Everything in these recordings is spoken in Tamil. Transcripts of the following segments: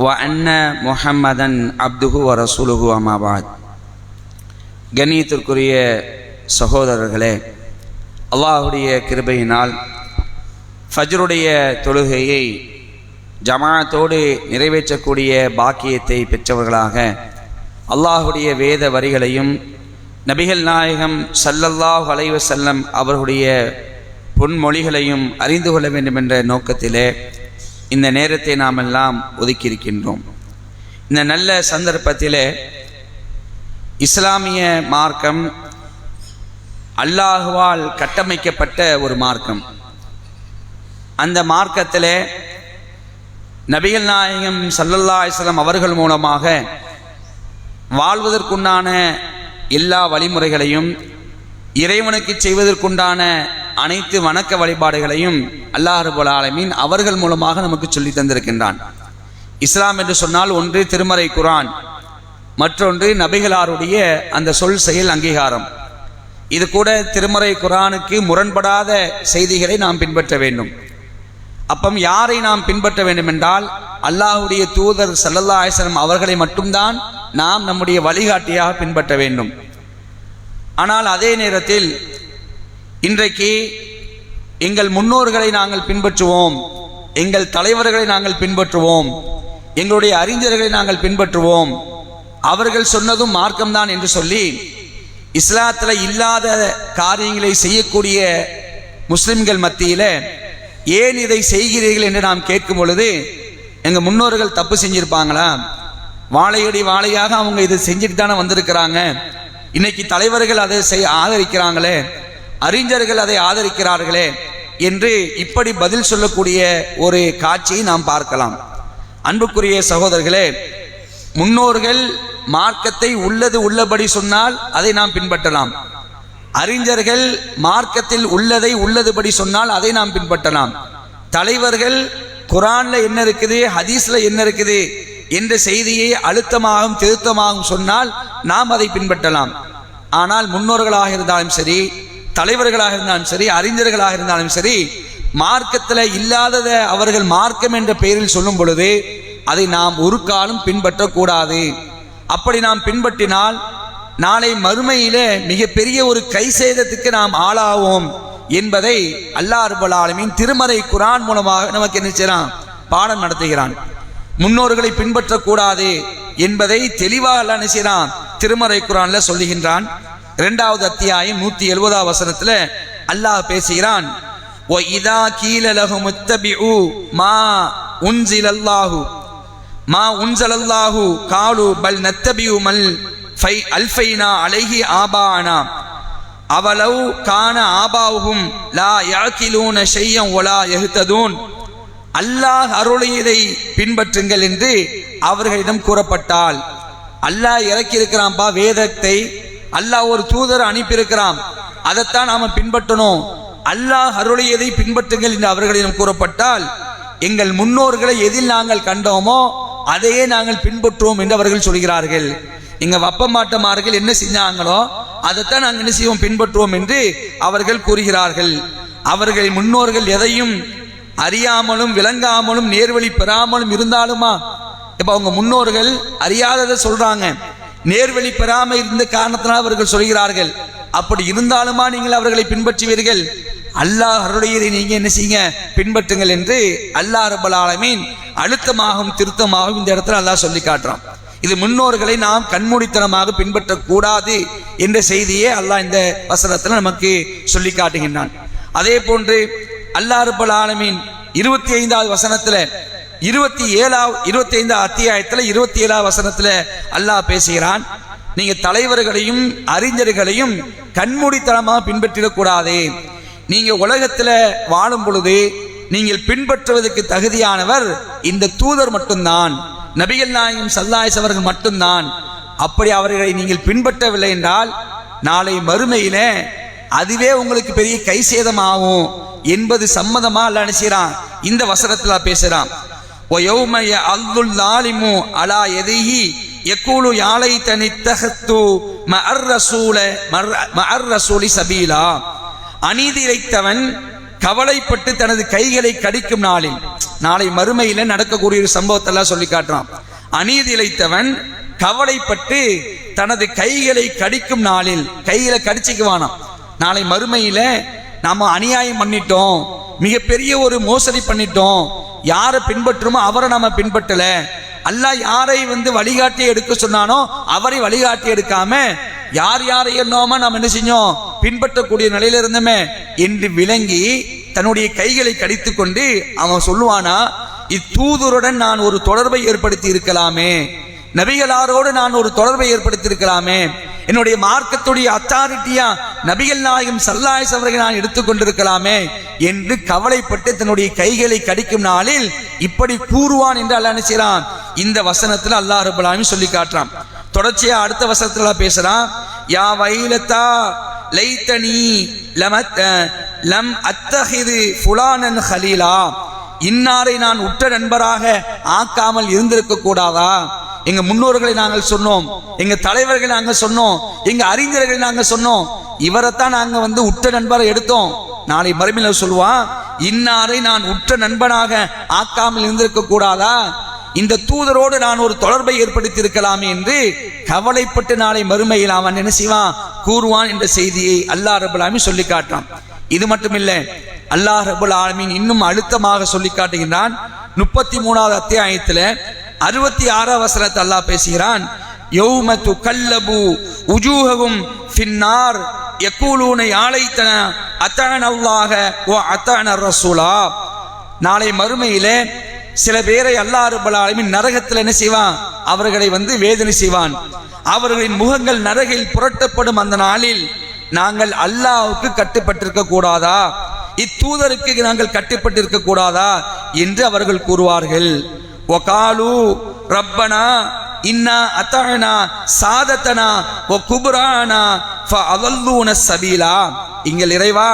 அன்ன முஹம்மதன் அப்துஹு வ ரசூலுஹு அமாபாத் கணியத்திற்குரிய சகோதரர்களே அல்லாஹுடைய கிருபையினால் ஃபஜ்ருடைய தொழுகையை ஜமாத்தோடு நிறைவேற்றக்கூடிய பாக்கியத்தை பெற்றவர்களாக அல்லாஹுடைய வேத வரிகளையும் நபிகள் நாயகம் சல்லல்லாஹ் அலைவசல்லம் அவர்களுடைய பொன்மொழிகளையும் அறிந்து கொள்ள வேண்டும் என்ற நோக்கத்திலே இந்த நேரத்தை நாம் எல்லாம் ஒதுக்கியிருக்கின்றோம். இந்த நல்ல சந்தர்ப்பத்தில் இஸ்லாமிய மார்க்கம் அல்லாஹுவால் கட்டமைக்கப்பட்ட ஒரு மார்க்கம். அந்த மார்க்கத்தில் நபிகள் நாயகம் சல்லல்லா இஸ்லாம் அவர்கள் மூலமாக வாழ்வதற்குண்டான எல்லா வழிமுறைகளையும் இறைவனுக்கு செய்வதற்குண்டான அனைத்து வணக்க வழிபாடுகளையும் அல்லாஹபுல் ஆலமீன் அவர்கள் மூலமாக நமக்கு சொல்லி தந்திருக்கின்றான். இஸ்லாம் என்று சொன்னால் ஒன்று திருமறை குரான் மற்றொன்று நபிகளாருடைய அந்த சொல் செயல் அங்கீகாரம். இது கூட திருமறை குரானுக்கு முரண்படாத செய்திகளை நாம் பின்பற்ற வேண்டும். அப்பம் யாரை நாம் பின்பற்ற வேண்டும் என்றால் அல்லாஹுடைய தூதர் சல்லல்லா அலிஸ்லம் அவர்களை மட்டும்தான் நாம் நம்முடைய வழிகாட்டியாக பின்பற்ற வேண்டும். ஆனால் அதே நேரத்தில் இன்றைக்கு எங்கள் முன்னோர்களை நாங்கள் பின்பற்றுவோம். எங்கள் தலைவர்களை நாங்கள் பின்பற்றுவோம். எங்களுடைய அறிஞர்களை நாங்கள் பின்பற்றுவோம். அவர்கள் சொன்னதும் மார்க்கம்தான் என்று சொல்லி இஸ்லாத்தில் இல்லாத காரியங்களை செய்யக்கூடிய முஸ்லிம்கள் மத்தியில் ஏன் இதை செய்கிறீர்கள் என்று நாம் கேட்கும் பொழுது எங்கள் முன்னோர்கள் தப்பு செஞ்சுருப்பாங்களா? வாழையடி வாழையாக அவங்க இதை செஞ்சுட்டு தானே வந்திருக்கிறாங்க. இன்னைக்கு தலைவர்கள் அதை செய் ஆதரிக்கிறாங்களே. அறிஞர்கள் அதை ஆதரிக்கிறார்களே என்று இப்படி பதில் சொல்லக்கூடிய ஒரு காட்சியை நாம் பார்க்கலாம். அன்புக்குரிய சகோதரர்களே முன்னோர்கள் மார்க்கத்தை உள்ளது உள்ளபடி சொன்னால் அதை நாம் பின்பற்றலாம். அறிஞர்கள் மார்க்கத்தில் உள்ளதை உள்ளதுபடி சொன்னால் அதை நாம் பின்பற்றலாம். தலைவர்கள் குரான்ல என்ன இருக்குது ஹதீஸ்ல என்ன இருக்குது என்ற செய்தியை அழுத்தமாகவும் திருத்தமாகவும் சொன்னால் நாம் அதை பின்பற்றலாம். ஆனால் முன்னோர்களாக இருந்தாலும் சரி தலைவர்களாக இருந்தாலும் சரி அறிஞர்களாக இருந்தாலும் சரி மார்க்கத்தில் இல்லாததை அவர்கள் மார்க்கம் என்ற பெயரில் சொல்லும் பொழுது அதை நாம் ஒரு காலம் பின்பற்றக்கூடாது. அப்படி நாம் பின்பற்றினால் நாளை மறுமையில் மிகப்பெரிய ஒரு கை சேதத்துக்கு நாம் ஆளாவோம் என்பதை அல்லாஹ் அருபல் திருமறை குரான் மூலமாக நமக்கு என்ன செய்யலாம் பாடம் நடத்துகிறான். முன்னோர்களை பின்பற்றக்கூடாது என்பதை தெளிவாக என்ன செய்யலாம் திருமறை குரான்ல சொல்லுகின்றான். இரண்டாவது அத்தியாயம் நூத்தி எழுபதாம் வசனத்துல அல்லாஹ் பேசுகிறான். இதா கீழ முத்தபிஉ மா உன்சில் அல்லாஹு மா உன்சல் அல்லாஹு காலு பல் நத்தபியு மல் ஃபை அல்ஃபைனா அலைஹி ஆபானா அவளவு காண ஆபாவுகும் லா யாக்கிலூன செய்யம் ஒலா எகுத்ததூன் அல்லாஹ் அருளியதை பின்பற்றுங்கள் என்று அவர்களிடம் கூறப்பட்டால் அல்லாஹ் இறக்கியிருக்கிறான்பா வேதத்தை அல்லாஹ் ஒரு தூதர் அனுப்பியிருக்கிறான். அதைத்தான் நாம பின்பற்றணும். அல்லாஹ் அருளியதை பின்பற்றுங்கள் என்று அவர்களிடம் கூறப்பட்டால் எங்கள் முன்னோர்களை எதில் நாங்கள் கண்டோமோ அதையே நாங்கள் பின்பற்றுவோம் என்று அவர்கள் சொல்கிறார்கள். எங்க வப்பமாட்டமார்கள் என்ன செஞ்சாங்களோ அதைத்தான் நாங்கள் என்ன செய்வோம் பின்பற்றுவோம் என்று அவர்கள் கூறுகிறார்கள். அவர்கள் முன்னோர்கள் எதையும் அறியாமலும் விளங்காமலும் நேர்வழி பெறாமலும் இருந்தாலுமா? இப்ப அவங்க முன்னோர்கள் அறியாததை சொல்றாங்க. நேர்வழி பெறாமல் இருந்த காரணத்தினால் அவர்கள் சொல்கிறார்கள். அப்படி இருந்தாலுமா நீங்கள் அவர்களை பின்பற்றுவீர்கள்? அல்லாஹ் அருடையதை நீங்க என்ன செய்யுங்க? பின்பற்றுங்கள் என்று அல்லாஹ் ரபல் ஆலமீன் அழுத்தமாகவும் திருத்தமாகவும் இந்த இடத்துல அல்லாஹ் சொல்லி காட்டுறான். இது முன்னோர்களை நாம் கண்மூடித்தனமாக பின்பற்றக்கூடாது என்ற செய்தியே அல்லாஹ் இந்த வசனத்தில் நமக்கு சொல்லி காட்டுகின்றான். அதே போன்று அல்லாஹ் ரபல் ஆலமீன் இருபத்தி ஐந்தாவது வசனத்துல இருபத்தி ஏழாவது இருபத்தி ஐந்து அத்தியாயத்தில் இருபத்தி ஏழாவது வசனத்தில் அல்லாஹ் பேசுகிறான். நீங்க தலைவர்களையும் அறிஞர்களையும் கண்மூடித்தனமாக பின்பற்றிடக்கூடாது. நீங்க உலகத்தில் வாழும் பொழுது நீங்கள் பின்பற்றுவதற்கு தகுதியானவர் இந்த தூதர் மட்டும்தான். நபிகள் நாயகம் சல்லாய்ஸ் அவர்கள் மட்டும்தான். அப்படி அவர்களை நீங்கள் பின்பற்றவில்லை என்றால் நாளை மறுமையில அதுவே உங்களுக்கு பெரிய கை சேதமாகும் என்பது சம்மதமா? அல்ல நினைச்சான் இந்த வசனத்தில் பேசுறான். ஒயௌமய அல்துல் லாலிமு அலா எதிஹி எக்கூலு யாழை தனித்தகத்து மர் ரசூல மர் ரசூலி சபீலா அநீதி இழைத்தவன் கவலைப்பட்டு தனது கைகளை கடிக்கும் நாளில் நாளை மறுமையில் நடக்கக்கூடிய ஒரு சம்பவத்தெல்லாம் சொல்லி காட்டுறான். அநீதி இழைத்தவன் கவலைப்பட்டு தனது கைகளை கடிக்கும் நாளில் கையில கடிச்சிக்குவானாம். நாளை மறுமையில நாம அநியாயம் பண்ணிட்டோம் மிகப்பெரிய ஒரு மோசடி பண்ணிட்டோம் யாரை பின்பற்றுமோ அவரை நம்ம பின்பற்றல. அல்லாஹ் யாரை வந்து வழிகாட்டி எடுக்க சொன்னானோ அவரை வழிகாட்டி எடுக்காம யார் யாரை என்னோமா நாம் என்ன செஞ்சோம்? பின்பற்றக்கூடிய நிலையில இருந்தோமே. என்று விளங்கி தன்னுடைய கைகளை கடித்து கொண்டு அவன் சொல்லுவானா இத்தூதருடன் நான் ஒரு தொடர்பை ஏற்படுத்தி இருக்கலாமே. நபிகளாரோடு நான் ஒரு தொடர்பை ஏற்படுத்தி இருக்கலாமே. என்னுடைய மார்க்கத்துடைய அத்தாரிட்டியா நபிகள் நாயகம் சல்லாயஸ் அவர்களை நான் எடுத்துக்கொண்டிருக்கலாமே என்று கவலைப்பட்டு தன்னுடைய கைகளை கடிக்கும் நாளில் இப்படி கூறுவான் என்று அல்ல நினைச்சான் இந்த வசனத்துல அல்லாஹ் ரபுல் சொல்லி காட்டுறான். தொடர்ச்சியா அடுத்த வசனத்துல பேசுறான். யா வைலத்தா லைத்தனி லமத் லம் அத்தஹிது ஃபுலானன் ஹலீலா. இன்னாரை நான் உற்ற நண்பராக ஆக்காமல் இருந்திருக்க கூடாதா? எங்க முன்னோர்களை நாங்கள் சொன்னோம் எங்க தலைவர்களை நாங்க சொன்னோம் எங்க அறிஞர்களை நாங்க சொன்னோம். இவரைத்தான் நாங்க வந்து உற்ற நண்பரை எடுத்தோம். நாளை மறுமையில சொல்லுவான் இன்னாரை நான் உற்ற நண்பனாக ஆக்காமல் இருந்திருக்க கூடாதா? இந்த தூதரோடு நான் ஒரு தொடர்பை ஏற்படுத்தி இருக்கலாமே என்று கவலைப்பட்டு நாளை மறுமையில் அவன் என்ன செய்வான்? கூறுவான் என்ற செய்தியை அல்லாஹ் ரபுல் சொல்லி காட்டுறான். இது மட்டுமில்லை அல்லாஹ் ரபுல் ஆலமின் இன்னும் அழுத்தமாக சொல்லி காட்டுகின்றான். முப்பத்தி மூணாவது அத்தியாயத்தில் அறுபத்தி ஆறாம் வசனத்தை அல்லாஹ் பேசுகிறான் யௌம துகல்லபு உஜூகவும் ஃபின்னார் எக்கூலூனை ஆலைத்தன அத்தன அல்லாஹ ஓ அத்தன ரசூலா. நாளை மறுமையிலே சில பேரை அல்லா ரப்பல் நரகத்தில் என்ன செய்வான்? அவர்களை வந்து வேதனை செய்வான். அவர்களின் முகங்கள் நரகில் புரட்டப்படும் அந்த நாளில் நாங்கள் அல்லாவுக்கு கட்டுப்பட்டிருக்க கூடாதா? இத்தூதருக்கு நாங்கள் கட்டுப்பட்டிருக்க கூடாதா? என்று அவர்கள் கூறுவார்கள். ஒகாலு ரப்பனா இன்னா அத்தனா சாதத்தனா ஒ குபுரானா ஃபஅதல்லூன சபீலா எங்கள் இறைவா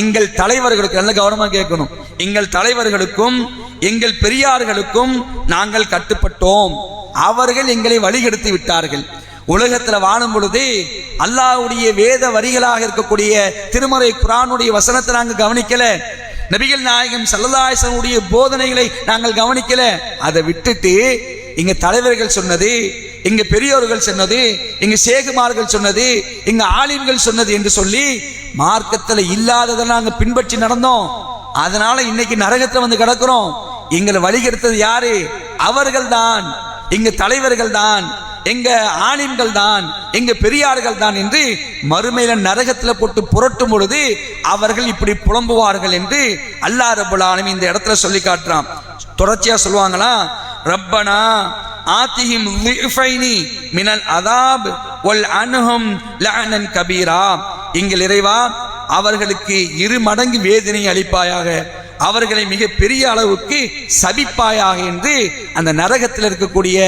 எங்கள் தலைவர்களுக்கு நல்ல கவனமாக கேட்கணும். எங்கள் தலைவர்களுக்கும் எங்கள் பெரியார்களுக்கும் நாங்கள் கட்டுப்பட்டோம். அவர்கள் எங்களை வழிகெடுத்து விட்டார்கள். உலகத்தில் வாழும் பொழுது அல்லாவுடைய வேத வரிகளாக இருக்கக்கூடிய திருமறை குரானுடைய வசனத்தை நாங்கள் கவனிக்கல. நபிகள் நாயகம் சல்லல்லாஹனுடைய போதனைகளை நாங்கள் கவனிக்கல. அதை விட்டுட்டு இங்க தலைவர்கள் சொன்னது இங்க பெரியோர்கள் சொன்னது இங்க சேகுமார்கள் சொன்னது இங்க ஆலிம்கள் சொன்னது என்று சொல்லி மார்க்கத்துல இல்லாததை நாங்க பின்பற்றி நடந்தோம். அதனால இன்னைக்கு நரகத்துல வந்து கிடக்கிறோம். எங்களை வழிகெடுத்தது யாரு? அவர்கள் தான் இங்க தலைவர்கள் தான் எங்க ஆணின்கள் தான் எங்க பெரியார்கள் தான் என்று மறுமையில நரகத்துல போட்டு புரட்டும் பொழுது அவர்கள் இப்படி புலம்புவார்கள் என்று அல்லா ரபுல் இந்த இடத்துல சொல்லி காட்டுறான். தொடர்ச்சியா சொல்லுவாங்களா? ரப்பனா ஆத்திஹிம் லிஃபைனி மினல் அதாப் ஒல் அன்ஹும் லஅனன் கபீரா. எங்கள் இறைவா அவர்களுக்கு இரு மடங்கு வேதனை அளிப்பாயாக. அவர்களை மிக பெரிய அளவுக்கு சபிப்பாயாக என்று அந்த நரகத்தில் இருக்கக்கூடிய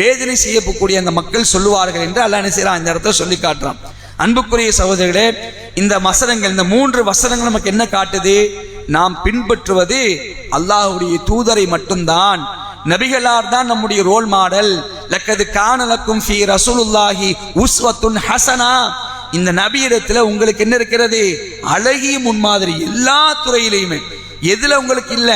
வேதனை செய்யக்கூடிய அந்த மக்கள் சொல்லுவார்கள் என்று அல்லாஹ் என்ன செய்யறான் இந்த இடத்துல சொல்லி காட்டுறான். அன்புக்குரிய சகோதரர்களே இந்த வசனங்கள் இந்த மூன்று வசனங்கள் நமக்கு என்ன காட்டுது? நாம் பின்பற்றுவது அல்லாஹுடைய தூதரை மட்டும்தான். நபிகளார் தான் நம்முடைய ரோல் மாடல் லக்கது காணலக்கும் ஃபி ரசூலுல்லாஹி உஸ்வத்துன் ஹசனா. இந்த நபியிடத்தில் உங்களுக்கு என்ன இருக்கிறது? அழகிய முன்மாதிரி எல்லா துறையிலையுமே. எதுல உங்களுக்கு இல்ல?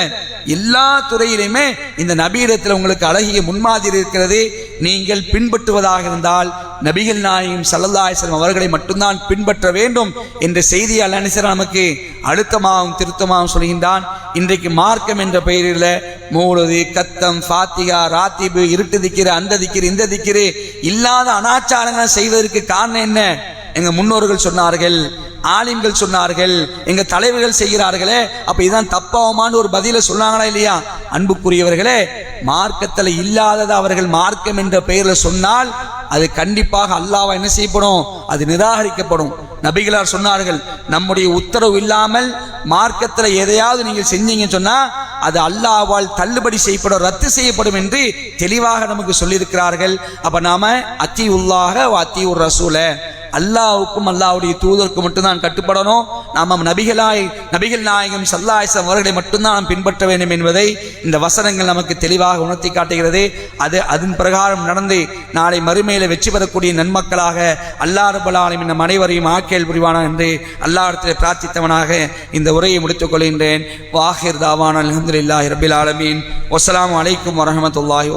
எல்லா துறையிலுமே இந்த நபியிடத்தில் உங்களுக்கு அழகிய முன்மாதிரி இருக்கிறது. நீங்கள் பின்பற்றுவதாக இருந்தால் நபிகள் நாயகம் சல்லல்லாஹம் அவர்களை மட்டும்தான் பின்பற்ற வேண்டும் என்ற செய்தியை அல்லாஹ் நமக்கு அழுத்தமாகவும் திருத்தமாகவும் சொல்கின்றான். இன்றைக்கு மார்க்கம் என்ற பெயரில் மூலது கத்தம் ஃபாத்திகா ராத்திபு இருட்டு திக்கிற அந்த திக்கிற இந்த திக்கிற இல்லாத அனாச்சாரங்களை செய்வதற்கு காரணம் என்ன? எங்க முன்னோர்கள் சொன்னார்கள் ஆலிம்கள் சொன்னார்கள் எங்க தலைவர்கள் செய்கிறார்களே அப்ப இதான் தப்பாவுமான்னு ஒரு பதில சொன்னாங்களா இல்லையா? அன்புக்குரியவர்களே மார்க்கத்தில் இல்லாதது அவர்கள் மார்க்கம் என்ற பெயர்ல சொன்னால் அது கண்டிப்பாக அல்லாவா என்ன செய்யப்படும்? அது நிராகரிக்கப்படும். நபிகளார் சொன்னார்கள் நம்முடைய உத்தரவு இல்லாமல் மார்க்கத்தில் எதையாவது நீங்கள் செஞ்சீங்கன்னு சொன்னா அது அல்லாவால் தள்ளுபடி செய்யப்படும் ரத்து செய்யப்படும் என்று தெளிவாக நமக்கு சொல்லியிருக்கிறார்கள். அப்ப நாம அத்தி உள்ளாக அத்தி உர் ரசூலை அல்லாவுக்கும் அல்லாஹ்வுடைய தூதருக்கும் மட்டும்தான் கட்டுப்படணும். நாம் நபிகளாய் நபிகள் நாயகம் சல்லாயசம் அவர்களை மட்டும்தான் நாம் பின்பற்ற வேண்டும் என்பதை இந்த வசனங்கள் நமக்கு தெளிவாக உணர்த்தி காட்டுகிறது. அது அதன் பிரகாரம் நடந்து நாளை மறுமையில வெற்றி பெறக்கூடிய நன்மக்களாக அல்லாஹ் ரபுல் ஆலமீன் நம் அனைவரையும் ஆக்கியல் புரிவானா என்று அல்லாடத்தில் பிரார்த்தித்தவனாக இந்த உரையை முடித்துக் கொள்கின்றேன். வாஹிர் தாவான் அலமதுல்லாஹி ரபில் ஆலமீன். வசலாம் அலைக்கும் வரமத்துல்லாஹி